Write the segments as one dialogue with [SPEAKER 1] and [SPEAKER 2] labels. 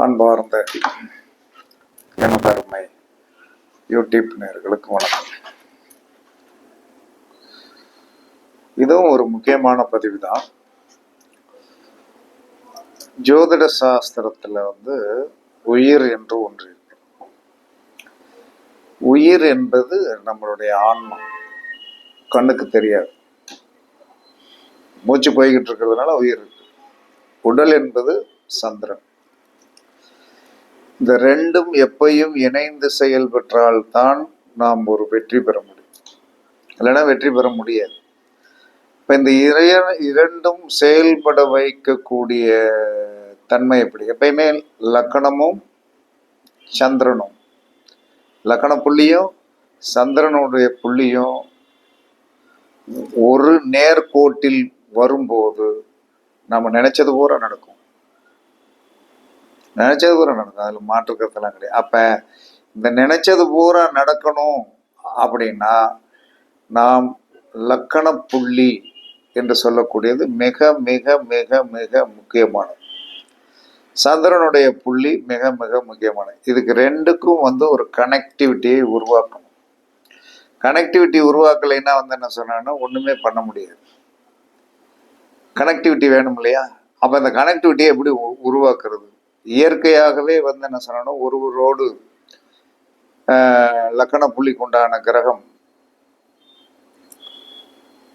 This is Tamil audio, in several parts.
[SPEAKER 1] அன்பார்ந்த எனதருமை யூடியூப் நேர்களுக்கு வணக்கம். இதுவும் ஒரு முக்கியமான பதிவு தான் ஜோதிட சாஸ்திரத்துல வந்து உயிர் என்று ஒன்று இருக்கு. உயிர் என்பது நம்மளுடைய ஆன்மா. கண்ணுக்கு தெரியாது. மூச்சு போய்கிட்டு இருக்கிறதுனால உயிர் இருக்கு. உடல் என்பது சந்திரன். இந்த ரெண்டும் எப்பையும் இணைந்து செயல்பட்டால் தான் நாம் ஒரு வெற்றி பெற முடியும். இல்லைன்னா வெற்றி பெற முடியாது. இப்போ இந்த இறைய இரண்டும் செயல்பட வைக்கக்கூடிய தன்மை எப்படி? எப்பயுமே லக்கணமும் சந்திரனும். லக்கண புள்ளியும் சந்திரனுடைய புள்ளியும் ஒரு நேர்கோட்டில் வரும்போது நம்ம நினைச்சது பூரா நடக்கும். நினைச்சது பூரா நடக்கும். அதில் மாற்று கருத்தெல்லாம் கிடையாது. அப்போ இந்த நினைச்சது பூரா நடக்கணும் அப்படின்னா நாம் லக்கண புள்ளி என்று சொல்லக்கூடியது மிக மிக மிக மிக முக்கியமானது. சந்திரனுடைய புள்ளி மிக மிக முக்கியமானது. இதுக்கு ரெண்டுக்கும் வந்து ஒரு கனெக்டிவிட்டியை உருவாக்கணும். கனெக்டிவிட்டி உருவாக்கலைன்னா வந்து என்ன சொன்னான்னா ஒன்றுமே பண்ண முடியாது. கனெக்டிவிட்டி வேணும் இல்லையா? அப்போ அந்த கனெக்டிவிட்டியை எப்படி உ- உருவாக்குறது? இயற்கையாகவே வந்து என்ன சொல்லணும் ஒருவரோடு லக்கண புள்ளிக்கு உண்டான கிரகம்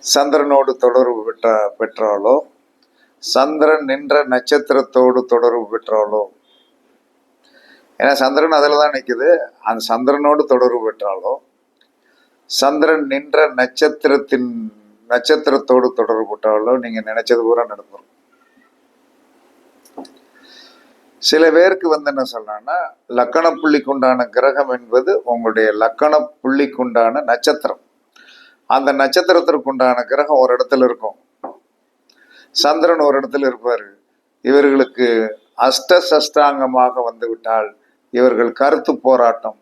[SPEAKER 1] சந்திரனோடு தொடர்பு பெற்ற பெற்றாலோ சந்திரன் நின்ற நட்சத்திரத்தோடு தொடர்பு பெற்றாலோ ஏன்னா சந்திரன் அதில் தான் நிற்குது அந்த சந்திரனோடு தொடர்பு பெற்றாலோ சந்திரன் நின்ற நட்சத்திரத்தின் நட்சத்திரத்தோடு தொடர்பு பெற்றாலோ நீங்கள் நினைச்சது பூரா நடந்துரும் சில பேருக்கு வந்து என்ன சொல்றாங்கன்னா லக்கண புள்ளிக்குண்டான கிரகம் என்பது உங்களுடைய லக்கண புள்ளிக்குண்டான நட்சத்திரம். அந்த நட்சத்திரத்திற்குண்டான கிரகம் ஒரு இடத்துல இருக்கும். சந்திரன் ஒரு இடத்துல இருப்பார். இவர்களுக்கு அஷ்ட சஷ்டாங்கமாக வந்து விட்டால் இவர்கள் கருத்து போராட்டம்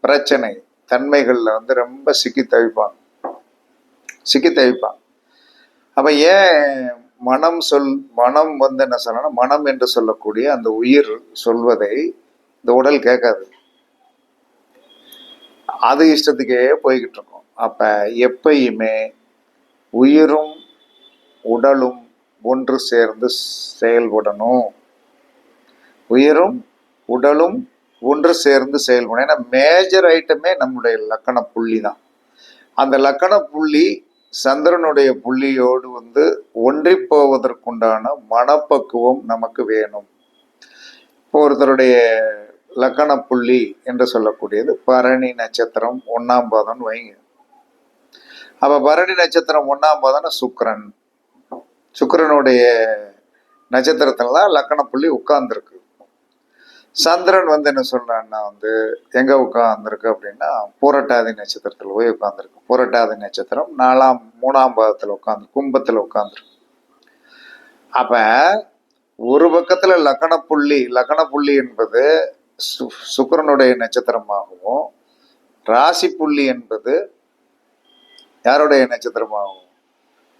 [SPEAKER 1] பிரச்சனை தன்மைகள்ல வந்து ரொம்ப சிக்கி தவிப்பாங்க. சிக்கி தவிப்பாங்க. அப்போ ஏன் மனம் சொல் மனம் வந்து என்ன சொல்லணும் மனம் என்று சொல்லக்கூடிய அந்த உயிர் சொல்வதை இந்த உடல் கேட்காது. அது இஷ்டத்துக்கே போய்கிட்டு இருக்கும். அப்ப எப்பயுமே உயிரும் உடலும் ஒன்று சேர்ந்து செயல்படணும். உயிரும் உடலும் ஒன்று சேர்ந்து செயல்படணும். ஏன்னா மேஜர் ஐட்டமே நம்முடைய லக்கண புள்ளி தான். அந்த லக்கண புள்ளி சந்திரனுடைய புள்ளியோடு வந்து ஒன்றி போவதற்குண்டான மனப்பக்குவம் நமக்கு வேணும். இப்போ ஒருத்தருடைய லக்கண புள்ளி என்று சொல்லக்கூடியது பரணி நட்சத்திரம் ஒன்னாம் பாதம்னு வைங்க. அப்ப பரணி நட்சத்திரம் ஒன்னாம் பாதம்னா சுக்கரன். சுக்கரனுடைய நட்சத்திரத்துல தான் லக்கண புள்ளி உட்கார்ந்துருக்கு. சந்திரன் வந்து என்ன சொல்றான்னா வந்து எங்க உட்காந்துருக்கு அப்படின்னா பூரட்டாதி நட்சத்திரத்துல போய் உட்காந்துருக்கு பூரட்டாதி நட்சத்திரம் நாலாம் மூணாம் பாதத்துல உட்காந்து கும்பத்துல உட்காந்துருக்கு அப்ப ஒரு பக்கத்துல லக்கண புள்ளி லக்கண புள்ளி என்பது சு சுக்கரனுடைய நட்சத்திரமாகவும் ராசி புள்ளி என்பது யாருடைய நட்சத்திரமாகவும்?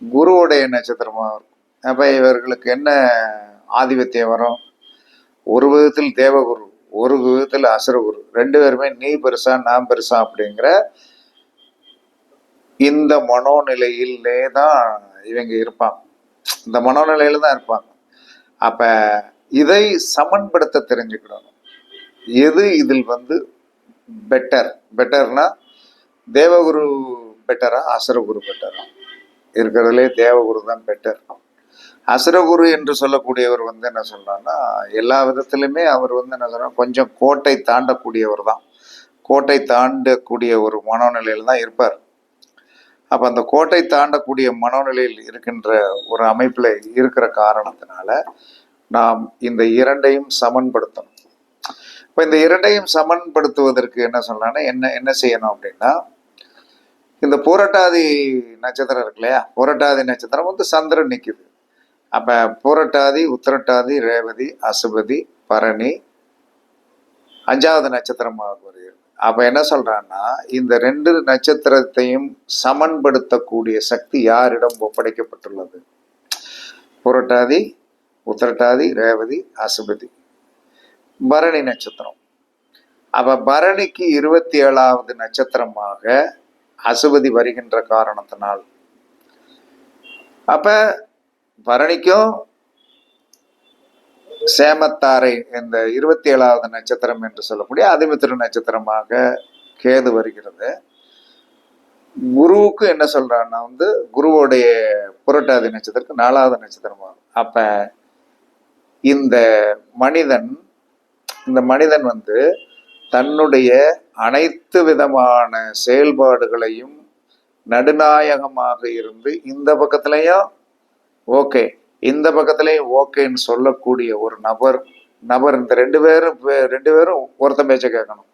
[SPEAKER 1] குருவுடைய நட்சத்திரமாகும் இருக்கும். அப்ப இவர்களுக்கு என்ன ஆதிபத்தியம் வரும்? ஒரு விதத்தில் தேவகுரு ஒரு விதத்தில் அசுரகுரு. ரெண்டு பேருமே நீ பெருசா நான் பெருசா அப்படிங்கிற இந்த மனோநிலையிலே தான் இவங்க இருப்பாங்க. இந்த மனோநிலையில தான் இருப்பாங்க. அப்ப இதை சமன்படுத்த தெரிஞ்சுக்கிடணும். எது இதில் வந்து பெட்டர் பெட்டர்னா தேவகுரு பெட்டரா அசுரகுரு பெட்டரா இருக்கிறதுலே தேவகுரு தான் பெட்டர் அசுரகுரு என்று சொல்லக்கூடியவர் வந்து என்ன சொல்றாருன்னா எல்லா விதத்திலுமே அவர் வந்து என்ன சொல்றாரு கொஞ்சம் கோட்டை தாண்டக்கூடியவர் தான். கோட்டை தாண்டக்கூடிய ஒரு மனோநிலையில் தான் இருப்பார். அப்போ அந்த கோட்டை தாண்டக்கூடிய மனோநிலையில் இருக்கின்ற ஒரு அமைப்பில் இருக்கிற காரணத்தினால நாம் இந்த இரண்டையும் சமன்படுத்தணும். இப்போ இந்த இரண்டையும் சமன்படுத்துவதற்கு என்ன சொல்லலாம்னா என்ன என்ன செய்யணும் அப்படின்னா இந்த பூரட்டாதி நட்சத்திரம் இருக்கு இல்லையா? பூரட்டாதி நட்சத்திரம் வந்து சந்திரன் நிற்கிது அப்போ பூரட்டாதி உத்திரட்டாதி ரேவதி அசுபதி பரணி அஞ்சாவது நட்சத்திரமாக வருகிறது அப்போ என்ன சொல்கிறான்னா இந்த ரெண்டு நட்சத்திரத்தையும் சமன்படுத்தக்கூடிய சக்தி யாரிடம் ஒப்படைக்கப்பட்டுள்ளது? புரட்டாதி உத்திரட்டாதி ரேவதி அசுபதி. பரணி நட்சத்திரம். அப்போ பரணிக்கு இருபத்தி ஏழாவது நட்சத்திரமாக அசுபதி வருகின்ற காரணத்தினால். அப்போ பரணிக்கும் சேமத்தாரை இந்த இருபத்தி ஏழாவது நட்சத்திரம் என்று சொல்லக்கூடிய அதிமித்திர நட்சத்திரமாக கேது வருகிறது. குருவுக்கு என்ன சொல்றான்னா வந்து குருவோடைய புரட்டாதி நட்சத்திரத்துக்கு நாலாவது நட்சத்திரமாகும். அப்ப இந்த மனிதன் இந்த மனிதன் வந்து தன்னுடைய அனைத்து விதமான செயல்பாடுகளையும் நடுநாயகமாக இருந்து இந்த பக்கத்துலயும் ஓகே. இந்த பக்கத்திலே ஓகேன்னு சொல்லக்கூடிய ஒரு நபர் நபர் இந்த ரெண்டு பேரும் பே- ரெண்டு பேரும் ஒருத்தன் பேச்சை கேட்கணும்.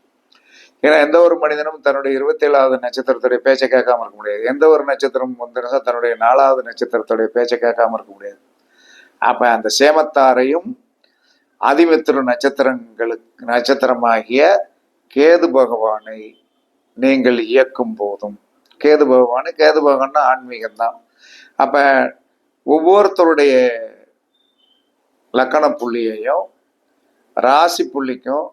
[SPEAKER 1] ஏன்னா எந்த ஒரு மனிதனும் தன்னுடைய இருபத்தி ஏழாவது நட்சத்திரத்துடைய பேச்சை கேட்காம இருக்க முடியாது. எந்த ஒரு நட்சத்திரம் வந்து தன்னுடைய நாலாவது நட்சத்திரத்துடைய பேச்சை கேட்காம இருக்க முடியாது. அப்ப அந்த சேமத்தாரையும் அதிமித்திரு நட்சத்திரங்களுக்கு நட்சத்திரமாகிய கேது பகவானை நீங்கள் இயக்கும் போதும். கேது பகவான் கேது பகவான் ஆன்மீகம்தான். அப்போ ஒவ்வொருத்தருடைய லக்கண புள்ளியையும் ராசி புள்ளிக்கும்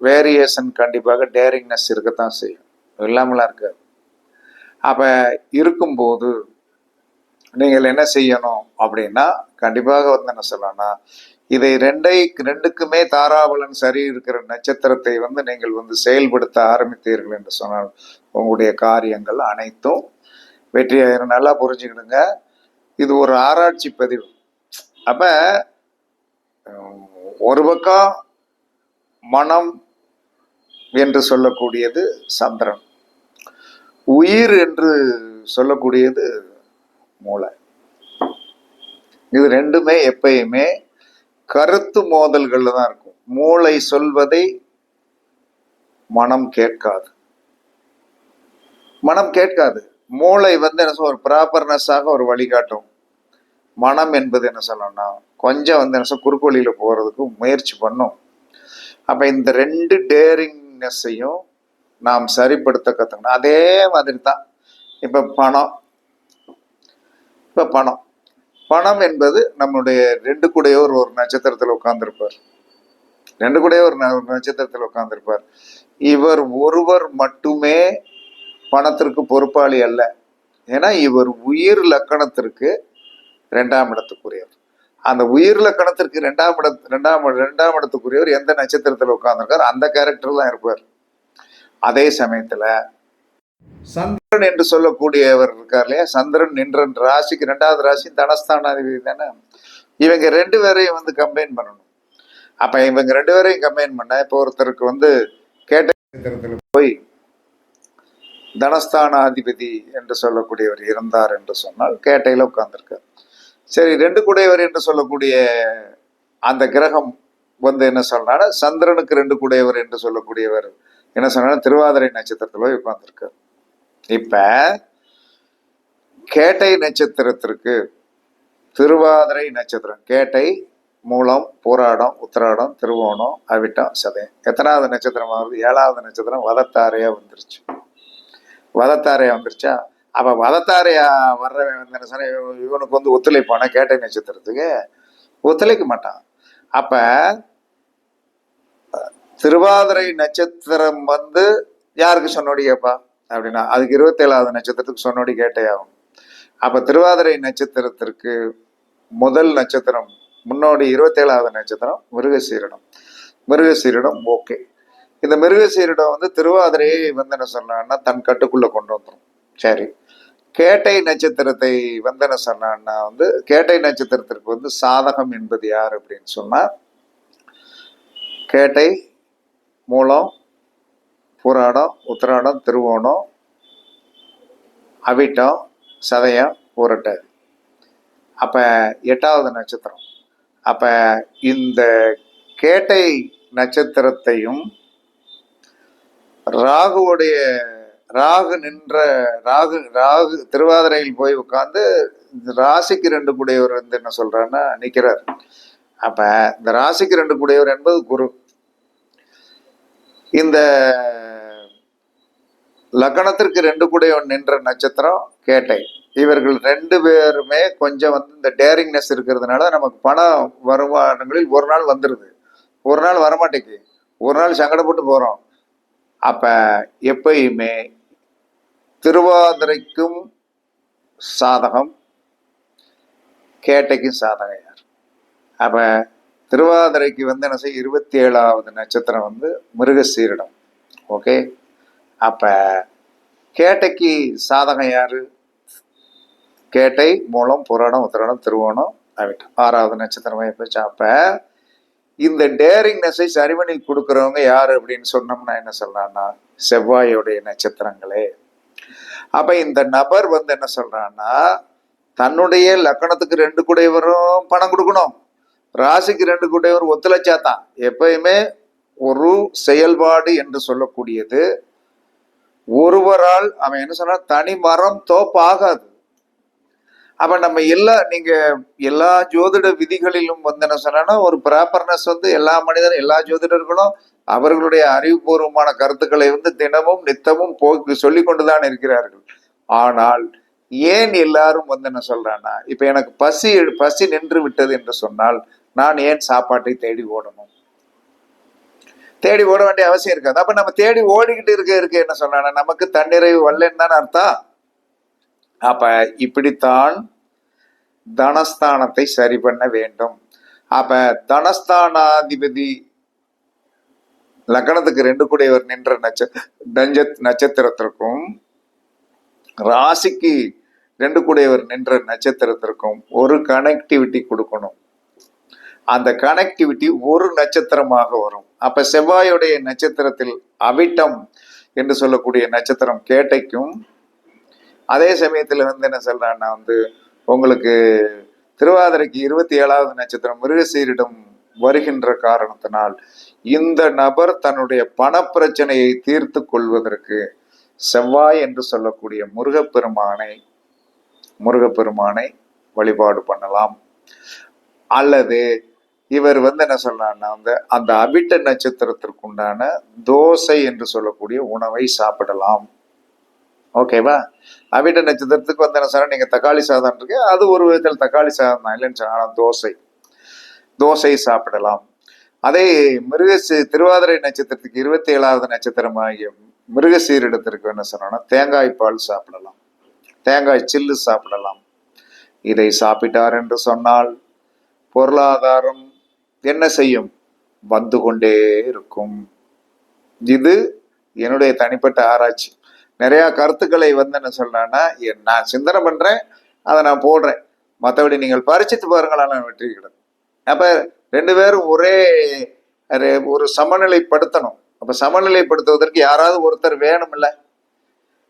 [SPEAKER 1] வேரியேஷன் கண்டிப்பாக டேரிங்னஸ் இருக்கத்தான் செய்யும். இல்லாமலாம் இருக்காது. அப்போ இருக்கும்போது நீங்கள் என்ன செய்யணும் அப்படின்னா கண்டிப்பாக வந்து என்ன சொல்லலாம்னா இதை ரெண்டை ரெண்டுக்குமே தாராபலன் சரி இருக்கிற நட்சத்திரத்தை வந்து நீங்கள் வந்து செயல்படுத்த ஆரம்பித்தீர்கள் என்று சொன்னால் உங்களுடைய காரியங்கள் அனைத்தும் வெற்றியாயிரும். நல்லா புரிஞ்சுக்கிடுங்க. இது ஒரு ஆராய்ச்சி பதிவு. அப்ப ஒரு பக்கம் மனம் என்று சொல்லக்கூடியது சந்திரன். உயிர் என்று சொல்லக்கூடியது மூளை. இது ரெண்டுமே எப்பயுமே கருத்து மோதல்கள்ல தான் இருக்கும். மூளை சொல்வதை மனம் கேட்காது. மனம் கேட்காது. மூளை வந்து என்ன சொல்ல ஒரு ப்ராப்பர்னஸாக ஒரு வழிகாட்டும். மனம் என்பது என்ன சொல்லணும்னா கொஞ்சம் வந்து என்ன சொல்ல குறுக்கு வழியில் போகிறதுக்கு முயற்சி பண்ணும். அப்போ இந்த ரெண்டு டேரிங்னஸையும் நாம் சரிப்படுத்த கற்றுக்கணும் அதே மாதிரி தான் இப்போ பணம். இப்போ பணம். பணம் என்பது நம்முடைய ரெண்டு கூடையோர் ஒரு நட்சத்திரத்தில் உட்காந்துருப்பார் ரெண்டு கூடையோர் ஒரு நட்சத்திரத்தில் உட்காந்துருப்பார் இவர் ஒருவர் மட்டுமே பணத்திற்கு பொறுப்பாளி அல்ல. ஏன்னா இவர் உயிர் லக்கணத்திற்கு ரெண்டாம் இடத்துக்குரியவர். அந்த உயிர் லக்கணத்திற்கு ரெண்டாம் இட ரெண்டாம் ரெண்டாம் இடத்துக்குரியவர் எந்த நட்சத்திரத்தில் உட்கார்ந்துருக்கார் அந்த கேரக்டர் தான் இருப்பார். அதே சமயத்துல சந்திரன் என்று சொல்லக்கூடியவர் இருக்கார் இல்லையா? சந்திரன் நின்றன் ராசிக்கு ரெண்டாவது ராசி தனஸ்தானாதிபதி தானே? இவங்க ரெண்டு பேரையும் வந்து கம்பைன் பண்ணணும். அப்ப இவங்க ரெண்டு பேரையும் கம்பைன் பண்ண இப்போ ஒருத்தருக்கு வந்து கேட்ட நட்சத்திரத்துல போய் தனஸ்தானாதிபதி என்று சொல்லக்கூடியவர் இருந்தார் என்று சொன்னால் கேட்டையில் உட்கார்ந்துருக்கார். சரி ரெண்டு குடையவர் என்று சொல்லக்கூடிய அந்த கிரகம் வந்து என்ன சொல்றாரு சந்திரனுக்கு ரெண்டு குடையவர் என்று சொல்லக்கூடியவர். என்ன சொன்னாலும் திருவாதிரை நட்சத்திரத்துல போய் உட்கார்ந்திருக்கார். இப்ப கேட்டை நட்சத்திரத்திற்கு திருவாதிரை நட்சத்திரம் கேட்டை மூலம் போராடம் உத்திராடம் திருவோணம் அவிட்டம் சதயம். எத்தனாவது நட்சத்திரம் ஆகுது? ஏழாவது நட்சத்திரம் வதத்தாரையா வந்துருச்சு. வதத்தாரையா வந்துருச்சா? அப்ப வதத்தாரையா வர்றவன் இவன் இவனுக்கு வந்து ஒத்துழைப்பான கேட்டை நட்சத்திரத்துக்கு ஒத்துழைக்க மாட்டான். அப்ப திருவாதிரை நட்சத்திரம் வந்து யாருக்கு சொன்னோடி கேப்பா அப்படின்னா அதுக்கு இருபத்தேழாவது நட்சத்திரத்துக்கு சொன்னோடி கேட்டே ஆகும் அப்ப திருவாதிரை நட்சத்திரத்திற்கு முதல் நட்சத்திரம் முன்னோடி இருபத்தேழாவது நட்சத்திரம் மிருகசீரிடம். மிருகசீரிடம் ஓகே. இந்த மிருகசீரிடம் வந்து திருவாதிரையை வந்து என்ன சொன்னான்னா தன் கட்டுக்குள்ள கொண்டு வந்துடும் சரி. கேட்டை நட்சத்திரத்தை வந்தன சொன்னான்னா வந்து கேட்டை நட்சத்திரத்திற்கு வந்து சாதகம் என்பது யார் அப்படின்னு சொன்னால் கேட்டை மூலம் பூராடம் உத்திராடம் திருவோணம் அவிட்டம் சதயம் பூரட்டாதி அப்போ எட்டாவது நட்சத்திரம். அப்போ இந்த கேட்டை நட்சத்திரத்தையும் ராகுவுடைய ராகு நின்ற ராகு ராகு திருவாதிரையில் போய் உட்காந்து ராசிக்கு ரெண்டு கூடையவர் வந்து என்ன சொல்றாருன்னா நிற்கிறார் அப்ப இந்த ராசிக்கு ரெண்டு கூடையவர் என்பது குரு. இந்த லக்னத்திற்கு ரெண்டு கூடையவன் நின்ற நட்சத்திரம் கேட்டை. இவர்கள் ரெண்டு பேருமே கொஞ்சம் வந்து இந்த டேரிங்னஸ் இருக்கிறதுனால நமக்கு பண வருமானங்களில் ஒரு நாள் வந்துடுது ஒரு நாள் வரமாட்டேங்குது. ஒரு நாள் சங்கடப்பட்டு போகிறோம் அப்போ எப்பயுமே திருவாதிரைக்கும் சாதகம் கேட்டைக்கும் சாதகம் யார்? அப்போ திருவாதிரைக்கு வந்து என்ன செய்ய இருபத்தி ஏழாவது நட்சத்திரம் வந்து மிருகசீரிடம். ஓகே? அப்போ கேட்டைக்கு சாதகம் யாரு? கேட்டை மூலம் புராணம் உத்திரணம் திருவோணம் அவிட்டம் ஆறாவது நட்சத்திரமாக போச்சு. அப்போ இந்த டேரிங்னஸை சரிவணி கொடுக்குறவங்க யார் அப்படின்னு சொன்னோம்னா என்ன சொல்றான்னா செவ்வாயோடைய நட்சத்திரங்களே. அப்ப இந்த நபர் வந்து என்ன சொல்றான்னா தன்னுடைய லக்கணத்துக்கு ரெண்டு குடையவரும் பணம் கொடுக்கணும். ராசிக்கு ரெண்டு குடையவரும் ஒத்துழைச்சா தான் எப்பயுமே ஒரு செயல்பாடு என்று சொல்லக்கூடியது. ஒருவரால் அவன் என்ன சொன்னா தனி மரம் தோப்பாகாது. அப்ப நம்ம எல்லா நீங்க எல்லா ஜோதிட விதிகளிலும் வந்து என்ன சொன்னா ஒரு ப்ராப்பர்னஸ் வந்து எல்லா மனிதரும் எல்லா ஜோதிடர்களும் அவர்களுடைய அறிவுபூர்வமான கருத்துக்களை வந்து தினமும் நித்தமும் போக்கு சொல்லி கொண்டுதான் இருக்கிறார்கள். ஆனால் ஏன் எல்லாரும் வந்து என்ன சொல்றான்னா இப்ப எனக்கு பசி பசி நின்று விட்டது என்று சொன்னால் நான் ஏன் சாப்பாட்டை தேடி ஓடணும்? தேடி ஓட வேண்டிய அவசியம் இருக்காது. அப்ப நம்ம தேடி ஓடிக்கிட்டு இருக்க இருக்க என்ன சொன்னா நமக்கு தன்னிறைவு வரலன்னு தானே அர்த்தம்? அப்ப இப்படித்தான் தனஸ்தானத்தை சரி பண்ண வேண்டும். அப்ப தனஸ்தானாதிபதி லக்னத்துக்கு ரெண்டு கூடையவர் நின்ற நட்ச நட்ச நட்சத்திரத்திற்கும் ராசிக்கு ரெண்டு கூடையவர் நின்ற நட்சத்திரத்திற்கும் ஒரு கனெக்டிவிட்டி கொடுக்கணும். அந்த கனெக்டிவிட்டி ஒரு நட்சத்திரமாக வரும். அப்ப செவ்வாயுடைய நட்சத்திரத்தில் அவிட்டம் என்று சொல்லக்கூடிய நட்சத்திரம் கேட்டைக்கும். அதே சமயத்துல வந்து என்ன சொல்றான்னா வந்து உங்களுக்கு திருவாதிரைக்கு இருபத்தி ஏழாவது நட்சத்திரம் மிருகசீரிடம் வருகின்ற காரணத்தினால் இந்த நபர் தன்னுடைய பணப்பிரச்சனையை தீர்த்து கொள்வதற்கு செவ்வாய் என்று சொல்லக்கூடிய முருகப்பெருமானை முருகப்பெருமானை வழிபாடு பண்ணலாம். அல்லது இவர் வந்து என்ன சொல்லலாம்னா வந்து அந்த அபிட்ட நட்சத்திரத்திற்குண்டான தோசை என்று சொல்லக்கூடிய உணவை சாப்பிடலாம். ஓகேவா? அவிட்ட நட்சத்திரத்துக்கு வந்து என்ன சொன்னால் நீங்கள் தக்காளி சாதம் இருக்கு அது ஒரு விதத்தில் தக்காளி சாதம் தான். இல்லைன்னு சொன்னால் தோசை. தோசை சாப்பிடலாம். அதே மிருகசி திருவாதிரை நட்சத்திரத்துக்கு இருபத்தி ஏழாவது நட்சத்திரமாகிய மிருகசீரிடத்திற்கு என்ன சொன்னோன்னா தேங்காய் பால் சாப்பிடலாம். தேங்காய் சில்லு சாப்பிடலாம். இதை சாப்பிட்டார் என்று சொன்னால் பொருளாதாரம் என்ன செய்யும்? வந்து கொண்டே இருக்கும். இது என்னுடைய தனிப்பட்ட ஆராய்ச்சி. நிறைய கருத்துக்களை வந்து என்ன சொல்றேன்னா என் நான் சிந்தனை பண்றேன் அதை நான் போடுறேன். மற்றபடி நீங்கள் பரிச்சித்து பாருங்களா நான் வெற்றி கிடையாது. அப்ப ரெண்டு பேரும் ஒரே ஒரு- சமநிலைப்படுத்தணும். அப்ப சமநிலைப்படுத்துவதற்கு யாராவது ஒருத்தர் வேணும் இல்லை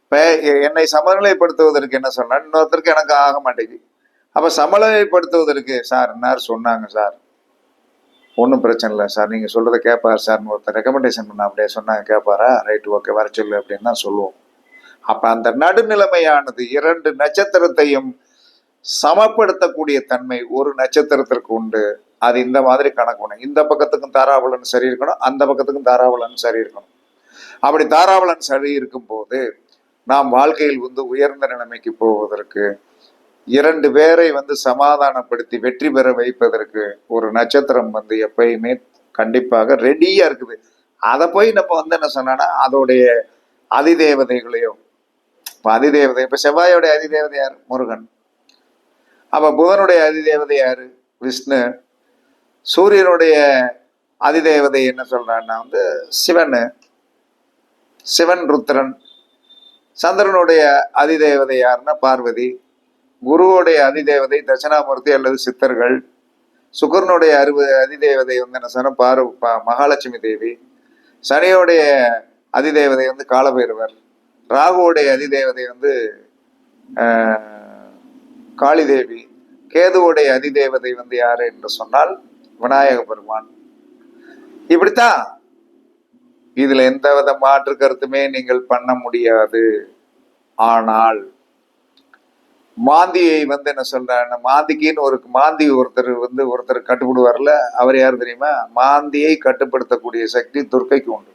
[SPEAKER 1] இப்ப என்னை சமநிலைப்படுத்துவதற்கு என்ன சொன்னா இன்னொருத்தருக்கு எனக்கு ஆக மாட்டேங்குது. அப்ப சமநிலைப்படுத்துவதற்கு சார் என்னார் சொன்னாங்க சார். ஒன்றும் பிரச்சனை இல்லை சார். நீங்கள் சொல்கிறத கேட்பார் சார்னு ஒருத்தர் ரெக்கமெண்டேஷன் பண்ண அப்படியே சொன்னாங்க. கேட்பாரா ரைட் ஓகே வர சொல்லு அப்படின்னு தான் சொல்லுவோம். அப்போ அந்த நடுநிலைமையானது இரண்டு நட்சத்திரத்தையும் சமப்படுத்தக்கூடிய தன்மை ஒரு நட்சத்திரத்திற்கு உண்டு. அது இந்த மாதிரி கணக்கு பண்ணணும் இந்த பக்கத்துக்கும் தாராவளன் சரி இருக்கணும் அந்த பக்கத்துக்கும் தாராவளன் சரி இருக்கணும். அப்படி தாராவளன் சரி இருக்கும் போது நாம் வாழ்க்கையில் வந்து உயர்ந்த நிலைமைக்கு போவதற்கு இரண்டு பேரை வந்து சமாதானப்படுத்தி வெற்றி பெற வைப்பதற்கு ஒரு நட்சத்திரம் வந்து எப்பயுமே கண்டிப்பாக ரெடியா இருக்குது. அதை போய் நம்ம வந்து என்ன சொன்னா அதோடைய அதிதேவதைகளையும் இப்போ அதிதேவதை இப்போ செவ்வாயோடைய அதிதேவதை யார்? முருகன். அப்போ புதனுடைய அதிதேவதை யார்? விஷ்ணு. சூரியனுடைய அதிதேவதை என்ன சொல்கிறான்னா வந்து சிவன். சிவன் ருத்ரன். சந்திரனுடைய அதிதேவதை யாருன்னா பார்வதி. குருவோடைய அதிதேவதை தட்சிணாமூர்த்தி அல்லது சித்தர்கள். சுக்கரனுடைய அறுபது அதிதேவதை வந்து என்ன சொன்ன பாரு ப- மகாலட்சுமி தேவி. சனியோடைய அதிதேவதை வந்து காலபைரவர். ராகுவோடைய அதிதேவதை வந்து காளி தேவி கேதுவோடைய அதிதேவதை வந்து யாரு என்று சொன்னால் விநாயக பெருமான். இப்படித்தான். இதுல எந்த வித மாற்று கருத்துமே நீங்கள் பண்ண முடியாது. ஆனால் மாந்தியை வந்து என்ன சொல்றாங்க மாந்திக்கின்னு ஒரு மாந்தி ஒருத்தர் வந்து ஒருத்தர் கட்டுப்படுவார்ல அவர் யார் தெரியுமா? மாந்தியை கட்டுப்படுத்தக்கூடிய சக்தி துர்க்கைக்கு உண்டு.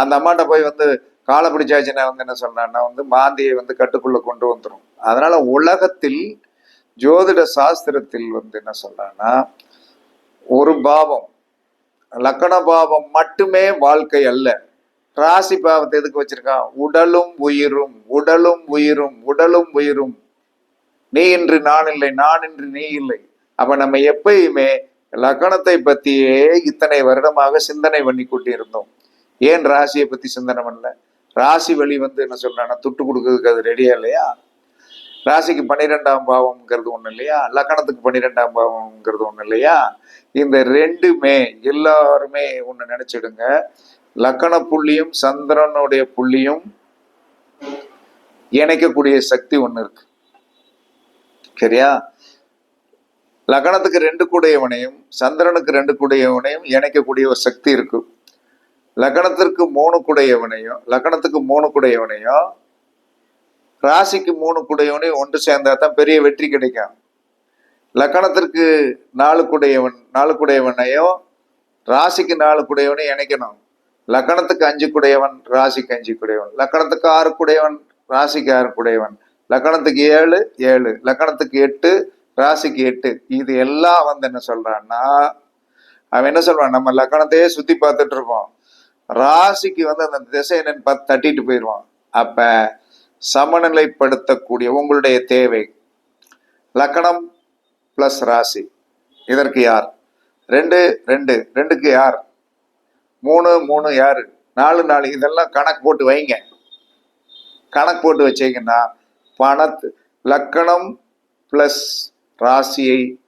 [SPEAKER 1] அந்த அம்மாட்ட போய் வந்து காலை பிடிச்சாச்சுன்னா வந்து என்ன சொல்றான்னா வந்து மாந்தியை வந்து கட்டுக்குள்ள கொண்டு வந்துரும். அதனால உலகத்தில் ஜோதிட சாஸ்திரத்தில் வந்து என்ன சொல்றான்னா ஒரு பாவம் லக்கண பாவம் மட்டுமே வாழ்க்கை அல்ல. ராசி பாவத்தை எதுக்கு வச்சிருக்கான்? உடலும் உயிரும் உடலும் உயிரும் உடலும் உயிரும். நீ இன்று நான் இல்லை நான் இன்று நீ இல்லை. அப்ப நம்ம எப்பயுமே லக்கணத்தை பத்தியே இத்தனை வருடமாக சிந்தனை பண்ணி கொண்டிருந்தோம். ஏன் ராசியை பத்தி சிந்தனை பண்ணல? ராசி வழி வந்து என்ன சொல்றான்னா துட்டு கொடுக்கறதுக்கு அது ரெடியா இல்லையா? ராசிக்கு பன்னிரெண்டாம் பாவம்ங்கிறது ஒண்ணு இல்லையா? லக்கணத்துக்கு பன்னிரெண்டாம் பாவம்ங்கிறது ஒண்ணு இல்லையா? இந்த ரெண்டுமே எல்லாருமே ஒன்று நினைச்சிடுங்க. லக்கண புள்ளியும் சந்திரனுடைய புள்ளியும் இணைக்கக்கூடிய சக்தி ஒண்ணு இருக்கு. சரியா? லக்னத்துக்கு ரெண்டு கூடையவனையும் சந்திரனுக்கு ரெண்டு கூடையவனையும் இணைக்கக்கூடிய ஒரு சக்தி இருக்கு. லக்னத்திற்கு மூணு குடையவனையும் லக்னத்துக்கு மூணு குடையவனையும் ராசிக்கு மூணு குடையவனையும் ஒன்று சேர்ந்தா தான் பெரிய வெற்றி கிடைக்கும். லக்னத்திற்கு நாலு குடையவன் நாலு குடையவனையும் ராசிக்கு நாலு குடையவனையும் இணைக்கணும். லக்னத்துக்கு அஞ்சு குடையவன் ராசிக்கு அஞ்சு குடையவன். லக்னத்துக்கு ஆறு குடையவன் ராசிக்கு ஆறு குடையவன். லக்கணத்துக்கு ஏழு ஏழு. லக்கணத்துக்கு எட்டு ராசிக்கு எட்டு. இது எல்லாம் வந்து என்ன சொல்றான்னா அவன் என்ன சொல்றான் நம்ம லக்கணத்தையே சுத்தி பார்த்துட்டு இருப்போம் ராசிக்கு வந்து அந்த திசை பார்த்து தட்டிட்டு போயிடுவான் அப்ப சமநிலைப்படுத்தக்கூடிய உங்களுடைய தேவை. லக்கணம் பிளஸ் ராசி. இதற்கு யார்? ரெண்டு ரெண்டு. ரெண்டுக்கு யார்? மூணு மூணு யார்? நாலு நாலு. இதெல்லாம் கணக்கு போட்டு வைங்க. கணக்கு போட்டு வச்சீங்கன்னா பணத்து லக்கணம் பிளஸ் ராசியை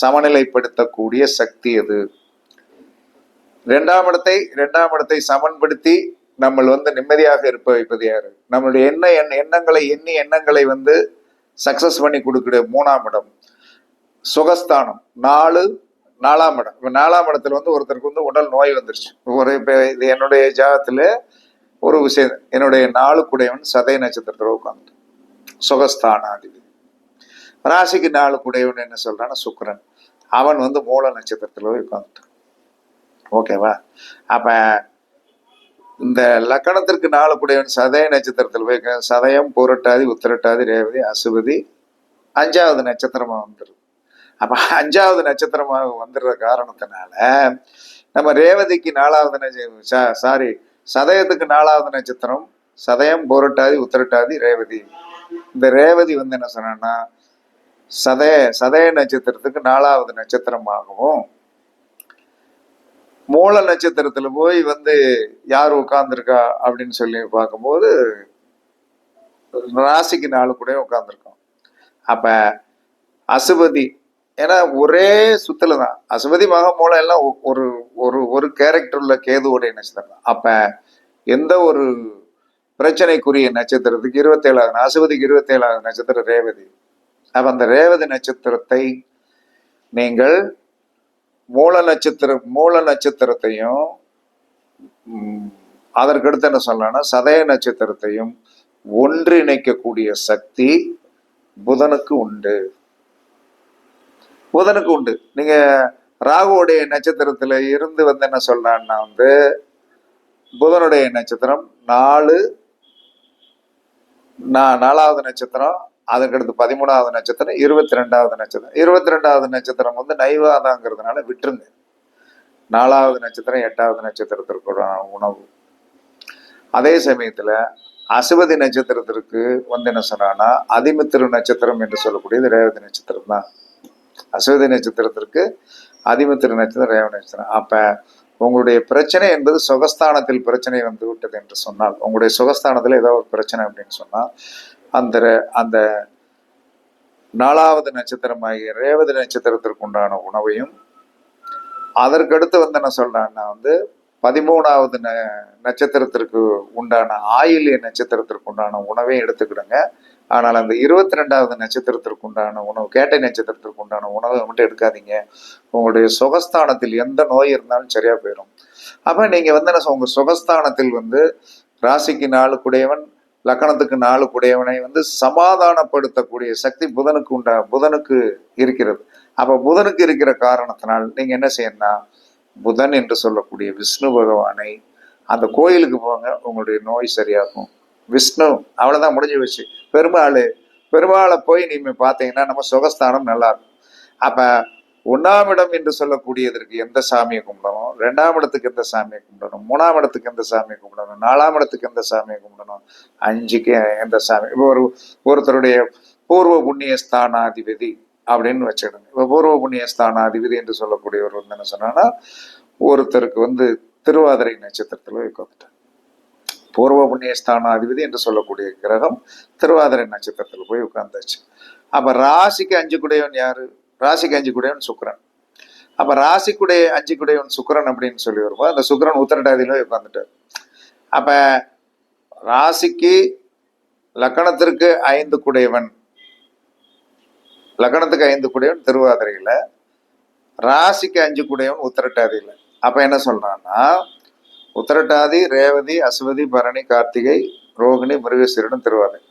[SPEAKER 1] சமநிலைப்படுத்தக்கூடிய சக்தி அது ரெண்டாம் இடத்தை ரெண்டாம் இடத்தை சமன்படுத்தி நம்ம வந்து நிம்மதியாக இருப்ப வைப்பது யாரு? நம்மளுடைய எண்ண எண்ண எண்ணங்களை எண்ணி எண்ணங்களை வந்து சக்சஸ் பண்ணி கொடுக்குற மூணாம் இடம் சுகஸ்தானம். நாலு நாலாம் இடம். இப்போ நாலாம் இடத்துல வந்து ஒருத்தருக்கு வந்து உடல் நோய் வந்துருச்சு. ஒரு இப்போ இது என்னுடைய ஜாகத்தில் ஒரு விஷயம் என்னுடைய நாலு குடையவன் சதய நட்சத்திரத்தில் உட்காந்து சுகஸ்தானாதிபதி. ராசிக்கு நாலு குடையவன் என்ன சொல்கிறான்னா சுக்கரன். அவன் வந்து மூல நட்சத்திரத்தில் போய் உட்காந்துட்டான் ஓகேவா அப்போ இந்த லக்கணத்திற்கு நாலு குடையவன் சதய நட்சத்திரத்தில் போய் சதயம் பூரட்டாதி உத்திரட்டாதி ரேவதி அசுவதி அஞ்சாவது நட்சத்திரமாக வந்துடும் அப்போ அஞ்சாவது நட்சத்திரமாக வந்துடுற காரணத்தினால நம்ம ரேவதிக்கு நாலாவது நட்ச சாரி சதயத்துக்கு நாலாவது நட்சத்திரம் சதயம் போரட்டாதி உத்திரட்டாதி ரேவதி. இந்த ரேவதி வந்து என்ன சொன்னா சதய சதய நட்சத்திரத்துக்கு நாலாவது நட்சத்திரமாகவும் மூல நட்சத்திரத்துல போய் வந்து யார் உட்காந்துருக்கா அப்படின்னு சொல்லி பார்க்கும்போது ராசிக்கு நாலு கூட உட்காந்துருக்கோம் அப்ப அசுபதி ஏன்னா ஒரே சுத்துல தான். அசுபதி மக மூலம் எல்லாம் ஒ- ஒரு ஒரு ஒரு கேரக்டர் உள்ள கேதுவோடைய நட்சத்திரம் அப்ப எந்த ஒரு பிரச்சனைக்குரிய நட்சத்திரத்துக்கு இருபத்தேழாவது அசுபதிக்கு இருபத்தேழாவது நட்சத்திரம் ரேவதி. அப்ப அந்த ரேவதி நட்சத்திரத்தை நீங்கள் மூல நட்சத்திரம் மூல நட்சத்திரத்தையும் அதற்கடுத்து என்ன சொல்லலாம்னா சதய நட்சத்திரத்தையும் ஒன்றிணைக்கக்கூடிய சக்தி புதனுக்கு உண்டு. புதனுக்கு உண்டு. நீங்க ராகுவுடைய நட்சத்திரத்துல இருந்து வந்து என்ன சொல்றான்னா வந்து புதனுடைய நட்சத்திரம் நாலு நா- நாலாவது நட்சத்திரம் அதுக்கடுத்து பதிமூணாவது நட்சத்திரம் இருபத்தி ரெண்டாவது நட்சத்திரம். இருபத்தி ரெண்டாவது நட்சத்திரம் வந்து நைவாதாங்கிறதுனால விட்டுருந்தேன். நாலாவது நட்சத்திரம் எட்டாவது நட்சத்திரத்திற்கு உணவு. அதே சமயத்தில் அசுபதி நட்சத்திரத்திற்கு வந்து என்ன சொன்னான்னா அதிமித்திரு நட்சத்திரம் என்று சொல்லக்கூடியது ரேவதி நட்சத்திரம் தான். அசுவதி நட்சத்திரத்திற்கு அதிமித்திரு நட்சத்திரம் ரேவதி நட்சத்திரம். அப்போ உங்களுடைய பிரச்சனை என்பது சுகஸ்தானத்தில் பிரச்சனை வந்து விட்டது என்று சொன்னால் உங்களுடைய சுகஸ்தானத்தில் ஏதோ ஒரு பிரச்சனை அப்படின்னு சொன்னால் அந்த அந்த நாலாவது நட்சத்திரமாகிய ரேவதி நட்சத்திரத்திற்கு உண்டான உணவையும் அதற்கடுத்து வந்து என்ன சொல்றான்னா வந்து பதிமூணாவது ந நட்சத்திரத்திற்கு உண்டான ஆயில்ய நட்சத்திரத்திற்கு உண்டான உணவையும் எடுத்துக்கிடுங்க. ஆனால் அந்த இருபத்தி ரெண்டாவது நட்சத்திரத்திற்கு உண்டான உணவு கேட்டை நட்சத்திரத்திற்கு உண்டான உணவை மட்டும் எடுக்காதீங்க. உங்களுடைய சுகஸ்தானத்தில் எந்த நோய் இருந்தாலும் சரியா போயிடும் அப்ப நீங்க வந்து என்ன சொ- உங்க சுகஸ்தானத்தில் வந்து ராசிக்கு நாளுக்குடையவன் லக்கணத்துக்கு நாலு கூடியவனை வந்து சமாதானப்படுத்தக்கூடிய சக்தி புதனுக்கு உண்டா புதனுக்கு இருக்கிறது. அப்போ புதனுக்கு இருக்கிற காரணத்தினால் நீங்கள் என்ன செய்யணும்னா புதன் என்று சொல்லக்கூடிய விஷ்ணு பகவானை அந்த கோயிலுக்கு போங்க உங்களுடைய நோய் சரியாகும். விஷ்ணு அவ்வளோதான் முடிஞ்சு வச்சு பெருமாள் பெருமாளை போய் நீங்கள் பார்த்தீங்கன்னா நம்ம சுகஸ்தானம் நல்லாயிருக்கும் அப்போ ஒன்றாம் இடம் என்று சொல்லக்கூடியதற்கு எந்த சாமியை கும்பிடணும்? ரெண்டாம் இடத்துக்கு எந்த சாமியை கும்பிடணும்? மூணாம் இடத்துக்கு எந்த சாமியை கும்பிடணும்? நாலாம் இடத்துக்கு எந்த சாமியை கும்பிடணும்? அஞ்சுக்கு எந்த சாமி? இப்போ ஒரு ஒருத்தருடைய பூர்வ புண்ணிய ஸ்தானாதிபதி அப்படின்னு வச்சிடுங்க இப்போ பூர்வ புண்ணிய ஸ்தானாதிபதி என்று சொல்லக்கூடியவர் வந்து என்ன சொன்னான்னா ஒருத்தருக்கு வந்து திருவாதிரை நட்சத்திரத்தில் உட்காந்துட்டார் பூர்வ புண்ணிய ஸ்தானாதிபதி என்று சொல்லக்கூடிய கிரகம் திருவாதிரை நட்சத்திரத்தில் போய் உட்கார்ந்தாச்சு. அப்போ ராசிக்கு அஞ்சு கூடையவன் யாரு? ராசிக்கு அஞ்சு குடையவன் சுக்கிரன். அப்ப ராசிக்குடைய அஞ்சு குடையவன் சுக்கிரன் அப்படின்னு சொல்லி வரும்போது அந்த சுக்கிரன் உத்தரட்டாதியில உட்காந்துட்டார் அப்ப ராசிக்கு லக்கணத்திற்கு ஐந்து குடையவன். லக்கணத்துக்கு ஐந்து குடையவன் திருவாதிரையில ராசிக்கு அஞ்சு குடையவன் உத்தரட்டாதியில. அப்ப என்ன சொல்றான்னா உத்தரட்டாதி ரேவதி அஸ்வதி பரணி கார்த்திகை ரோகிணி மிருகசீரனும் திருவாதிரை.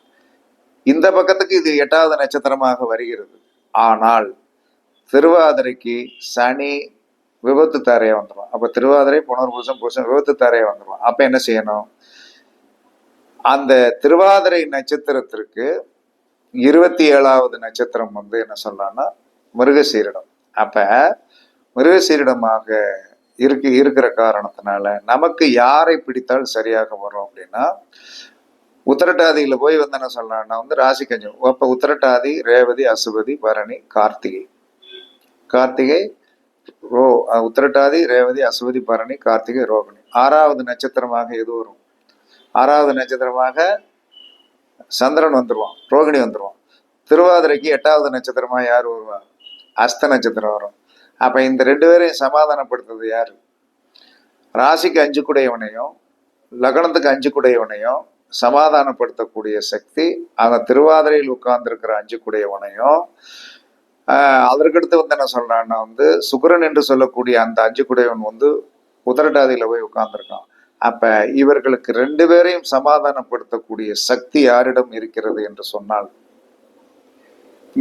[SPEAKER 1] இந்த பக்கத்துக்கு இது எட்டாவது நட்சத்திரமாக வருகிறது. ஆனால் திருவாதிரைக்கு சனி விபத்து தாரையை வந்துடும் அப்போ திருவாதிரை புனர்பூசம் பூசம் விபத்து தாரையா வந்துடும் அப்போ என்ன செய்யணும்? அந்த திருவாதிரை நட்சத்திரத்திற்கு இருபத்தி ஏழாவது நட்சத்திரம் வந்து என்ன சொல்லலாம்னா மிருகசீரிடம். அப்போ மிருகசீரிடமாக இருக்கு இருக்கிற காரணத்தினால நமக்கு யாரை பிடித்தால் சரியாக வரும் அப்படின்னா உத்தரட்டாதியில் போய் வந்து என்ன சொல்லலாம்னா வந்து ராசி கஞ்சம் அப்போ உத்தரட்டாதி ரேவதி அசுபதி பரணி கார்த்திகை. கார்த்திகை ரோ உத்திரட்டாதி ரேவதி அஸ்வதி பரணி கார்த்திகை ரோகிணி. ஆறாவது நட்சத்திரமாக எது வரும்? ஆறாவது நட்சத்திரமாக சந்திரன் வந்துடுவான் ரோகிணி வந்துடுவான் திருவாதிரைக்கு எட்டாவது நட்சத்திரமாக யார் வருவா? அஸ்த நட்சத்திரம் வரும். அப்போ இந்த ரெண்டு பேரையும் சமாதானப்படுத்துறது யார்? ராசிக்கு அஞ்சு குடையவனையும் லக்னத்துக்கு அஞ்சு குடையவனையும் சமாதானப்படுத்தக்கூடிய சக்தி அந்த திருவாதிரையில் உட்கார்ந்துருக்கிற அஞ்சு குடையவனையும் அதற்கடுத்து வந்து என்ன சொல்கிறான்னா வந்து சுக்கிரன் என்று சொல்லக்கூடிய அந்த அஞ்சு குடையவன் வந்து உதரடாதியில போய் உட்கார்ந்துருக்கான். அப்ப இவர்களுக்கு ரெண்டு பேரையும் சமாதானப்படுத்தக்கூடிய சக்தி யாரிடம் இருக்கிறது என்று சொன்னால்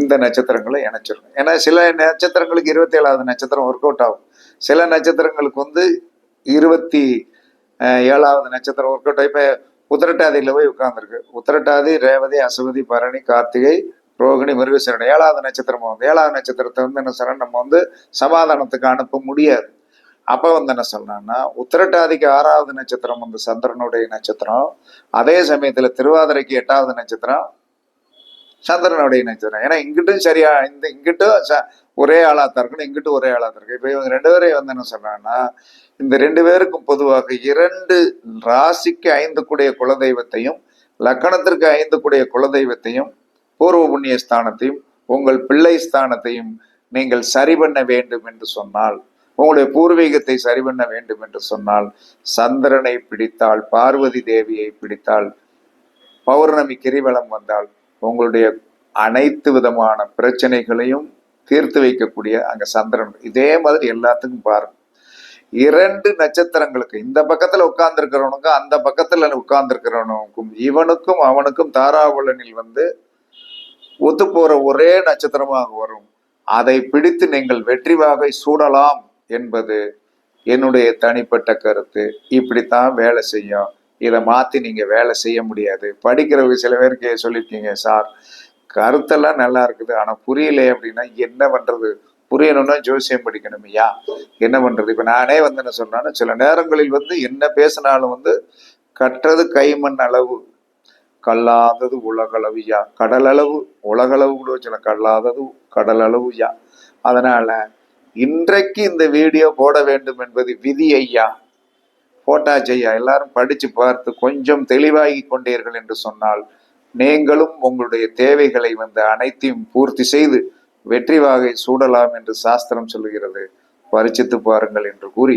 [SPEAKER 1] இந்த நட்சத்திரங்களை இணைச்சிடும் ஏன்னா சில நட்சத்திரங்களுக்கு இருபத்தி ஏழாவது நட்சத்திரம் ஒர்க் அவுட் ஆகும். சில நட்சத்திரங்களுக்கு வந்து இருபத்தி ஏழாவது நட்சத்திரம் ஒர்க் அவுட் இப்போ உத்திரட்டாதியில் போய் உட்கார்ந்துருக்கு. உத்திரட்டாதி ரேவதி அசுவதி பரணி கார்த்திகை ரோகிணி மிருகசீரன் ஏழாவது நட்சத்திரம் வந்து ஏழாவது நட்சத்திரத்தை வந்து என்ன சொல்றோம் நம்ம வந்து சமாதானத்துக்கு அனுப்ப முடியாது. அப்ப வந்து என்ன சொல்லலாம்னா உத்திரட்டாதிக்கு ஆறாவது நட்சத்திரம் வந்து சந்திரனுடைய நட்சத்திரம். அதே சமயத்துல திருவாதிரைக்கு எட்டாவது நட்சத்திரம் சந்திரனுடைய நட்சத்திரம். ஏன்னா இங்கிட்டும் சரியா இந்த இங்கிட்டும் ச- ஒரே ஆளா தான் இருக்கணும் இங்கிட்டும் ஒரே ஆளா தான் இருக்கு இப்ப இவங்க ரெண்டு பேரையும் வந்து என்ன சொல்றாங்கன்னா இந்த ரெண்டு பேருக்கும் பொதுவாக இரண்டு ராசிக்கு ஐந்து கூடிய குலதெய்வத்தையும் லக்கணத்திற்கு ஐந்து கூடிய குலதெய்வத்தையும் பூர்வ புண்ணிய ஸ்தானத்தையும் உங்கள் பிள்ளை ஸ்தானத்தையும் நீங்கள் சரி பண்ண வேண்டும் என்று சொன்னால் உங்களுடைய பூர்வீகத்தை சரி பண்ண வேண்டும் என்று சொன்னால் சந்திரனை பிடித்தால் பார்வதி தேவியை பிடித்தால் பௌர்ணமி கிரிவலம் வந்தால் உங்களுடைய அனைத்து விதமான பிரச்சனைகளையும் தீர்த்து வைக்கக்கூடிய அங்க சந்திரன். இதே மாதிரி எல்லாத்துக்கும் பாருங்க. இரண்டு நட்சத்திரங்களுக்கு இந்த பக்கத்துல உட்கார்ந்துருக்கிறவனுக்கும் அந்த பக்கத்துல உட்கார்ந்துருக்கிறவனுக்கும் இவனுக்கும் அவனுக்கும் தாராவுலனில் வந்து ஒத்து போற ஒரே நட்சத்திரமாக வரும். அதை பிடித்து நீங்கள் வெற்றி வாகை சூடலாம் என்பது என்னுடைய தனிப்பட்ட கருத்து. இப்படித்தான் வேலை செய்யும். இதை மாத்தி நீங்க வேலை செய்ய முடியாது. படிக்கிறவங்க சில பேருக்கு சொல்லியிருக்கீங்க சார் கருத்தெல்லாம் நல்லா இருக்குது. ஆனா புரியலையே அப்படின்னா என்ன பண்றது? புரியணும்னா ஜோசியம் படிக்கணும் ஐயா என்ன பண்றது? இப்ப நானே வந்து என்ன சொல்றேன்னா சில நேரங்களில் வந்து என்ன பேசினாலும் வந்து கற்றது கைமண் அளவு. கல்லாதது உலகளவுயா கடலளவு உலகளவு கூட வச்சுல கல்லாதது கடலளவு யா. அதனால இன்றைக்கு இந்த வீடியோ போட வேண்டும் என்பது விதி ஐயா. போட்டாச்சு ஐயா. எல்லாரும் படிச்சு பார்த்து கொஞ்சம் தெளிவாகி கொண்டீர்கள் என்று சொன்னால் நீங்களும் உங்களுடைய தேவைகளை வந்து அனைத்தையும் பூர்த்தி செய்து வெற்றி வாகை சூடலாம் என்று சாஸ்திரம் சொல்லுகிறது. பரிச்சித்து பாருங்கள் என்று கூறி